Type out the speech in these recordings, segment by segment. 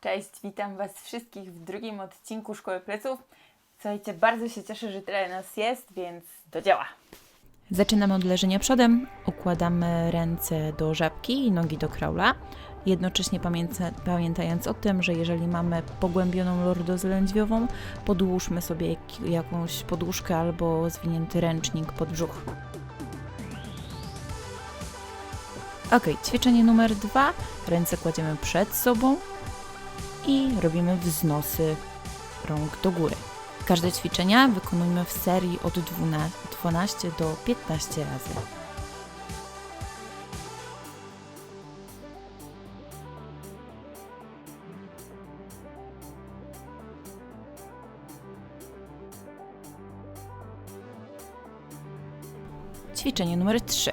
Cześć, witam Was wszystkich w drugim odcinku Szkoły Pleców. Słuchajcie, bardzo się cieszę, że tyle nas jest, więc do dzieła. Zaczynamy od leżenia przodem, układamy ręce do żabki i nogi do kraula, jednocześnie pamięta, pamiętając o tym, że jeżeli mamy pogłębioną lordozę lędźwiową, podłóżmy sobie jak, jakąś podłóżkę albo zwinięty ręcznik pod brzuch. Ok, ćwiczenie numer dwa. Ręce kładziemy przed sobą i robimy wznosy rąk do góry. Każde ćwiczenia wykonujmy w serii od 12, 12 do 15 razy. Ćwiczenie numer 3.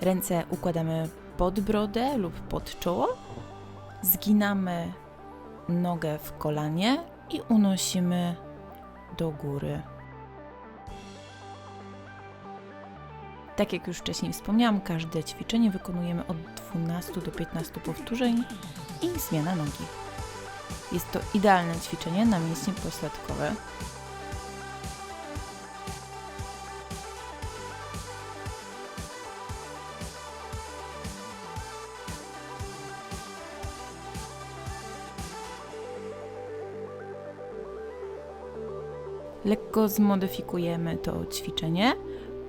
Ręce układamy pod brodę lub pod czoło. Zginamy nogę w kolanie i unosimy do góry. Tak jak już wcześniej wspomniałam, każde ćwiczenie wykonujemy od 12 do 15 powtórzeń i zmiana nogi. Jest to idealne ćwiczenie na mięśnie pośladkowe. Lekko zmodyfikujemy to ćwiczenie,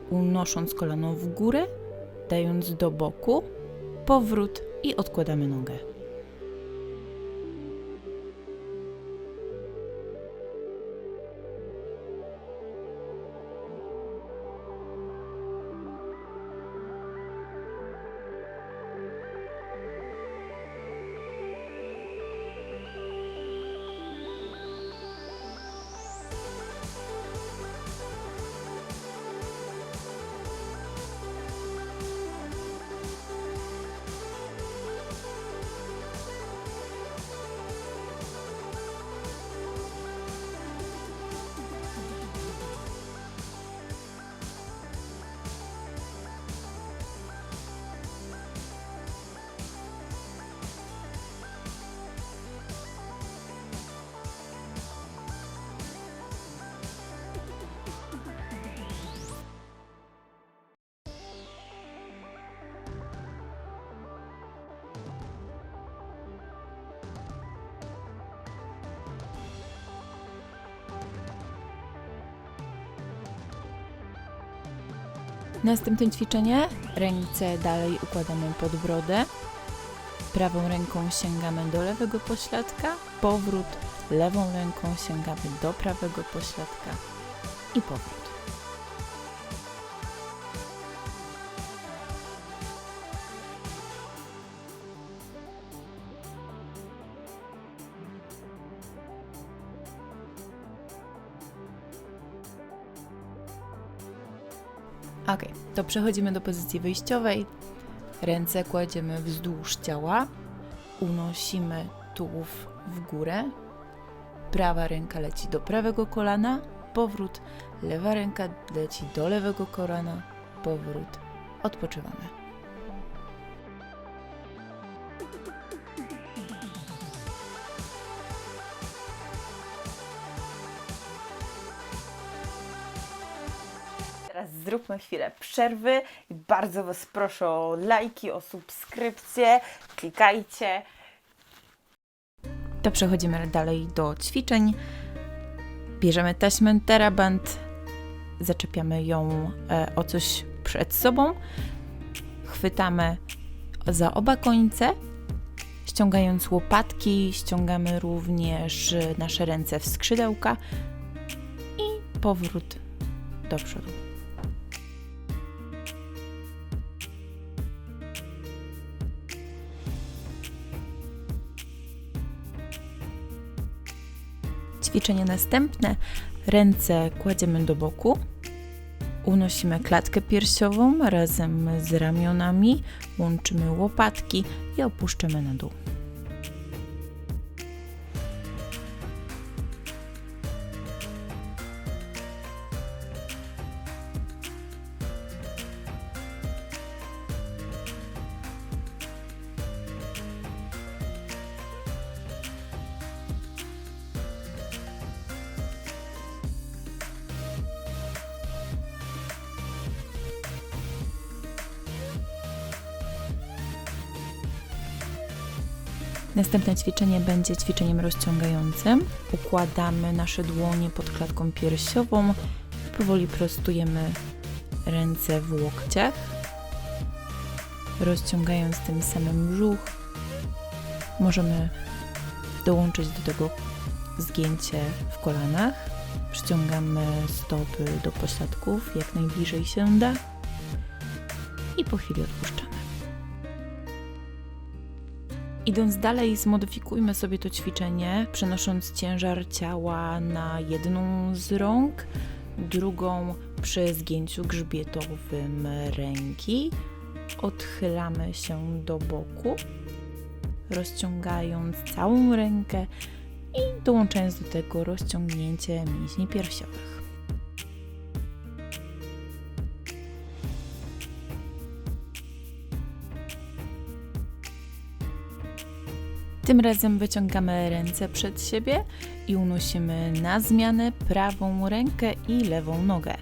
unosząc kolano w górę, dając do boku, powrót i odkładamy nogę. Następne ćwiczenie. Ręce dalej układamy pod brodę. Prawą ręką sięgamy do lewego pośladka. Powrót. Lewą ręką sięgamy do prawego pośladka. I powrót. Ok, to przechodzimy do pozycji wyjściowej. Ręce kładziemy wzdłuż ciała, unosimy tułów w górę. Prawa ręka leci do prawego kolana, powrót. Lewa ręka leci do lewego kolana, powrót. Odpoczywamy. Zróbmy chwilę przerwy bardzo Was proszę o lajki, o subskrypcje, klikajcie. To przechodzimy dalej do ćwiczeń. Bierzemy taśmę teraband, zaczepiamy ją e, o coś przed sobą, chwytamy za oba końce, ściągając łopatki, ściągamy również nasze ręce w skrzydełka i powrót do przodu. Ćwiczenie następne. Ręce kładziemy do boku. Unosimy klatkę piersiową razem z ramionami, łączymy łopatki i opuszczamy na dół. Następne ćwiczenie będzie ćwiczeniem rozciągającym. Układamy nasze dłonie pod klatką piersiową. Powoli prostujemy ręce w łokciach, rozciągając tym samym brzuch. Możemy dołączyć do tego zgięcie w kolanach. Przyciągamy stopy do pośladków jak najbliżej się da i po chwili odpuszczamy. Idąc dalej, zmodyfikujmy sobie to ćwiczenie, przenosząc ciężar ciała na jedną z rąk, drugą przy zgięciu grzbietowym ręki. Odchylamy się do boku, rozciągając całą rękę i dołączając do tego rozciągnięcie mięśni piersiowych. Tym razem wyciągamy ręce przed siebie i unosimy na zmianę prawą rękę i lewą nogę.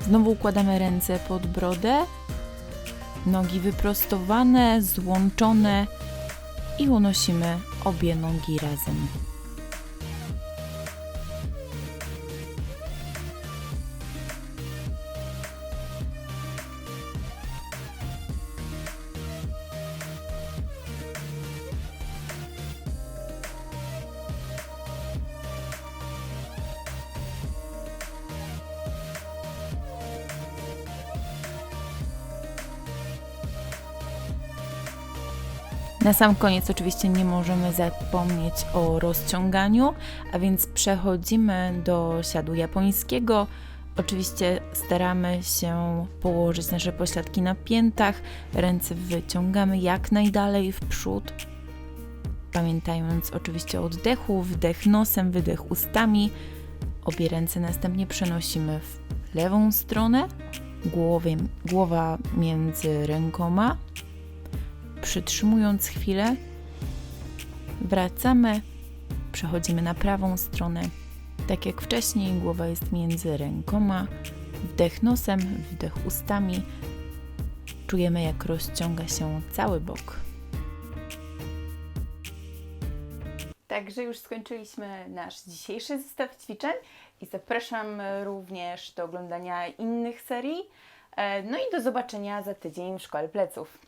Znowu układamy ręce pod brodę nogi wyprostowane, złączone i unosimy obie nogi razem. Na sam koniec oczywiście nie możemy zapomnieć o rozciąganiu, a więc przechodzimy do siadu japońskiego. Oczywiście staramy się położyć nasze pośladki na piętach, ręce wyciągamy jak najdalej w przód, pamiętając oczywiście o oddechu, wdech nosem, wydech ustami. Obie ręce następnie przenosimy w lewą stronę, głowie, głowa między rękoma, przytrzymując chwilę, wracamy, przechodzimy na prawą stronę. Tak jak wcześniej, głowa jest między rękoma, wdech nosem, wdech ustami. Czujemy, jak rozciąga się cały bok. Także już skończyliśmy nasz dzisiejszy zestaw ćwiczeń i zapraszam również do oglądania innych serii. E, No i do zobaczenia za tydzień w Szkole Pleców.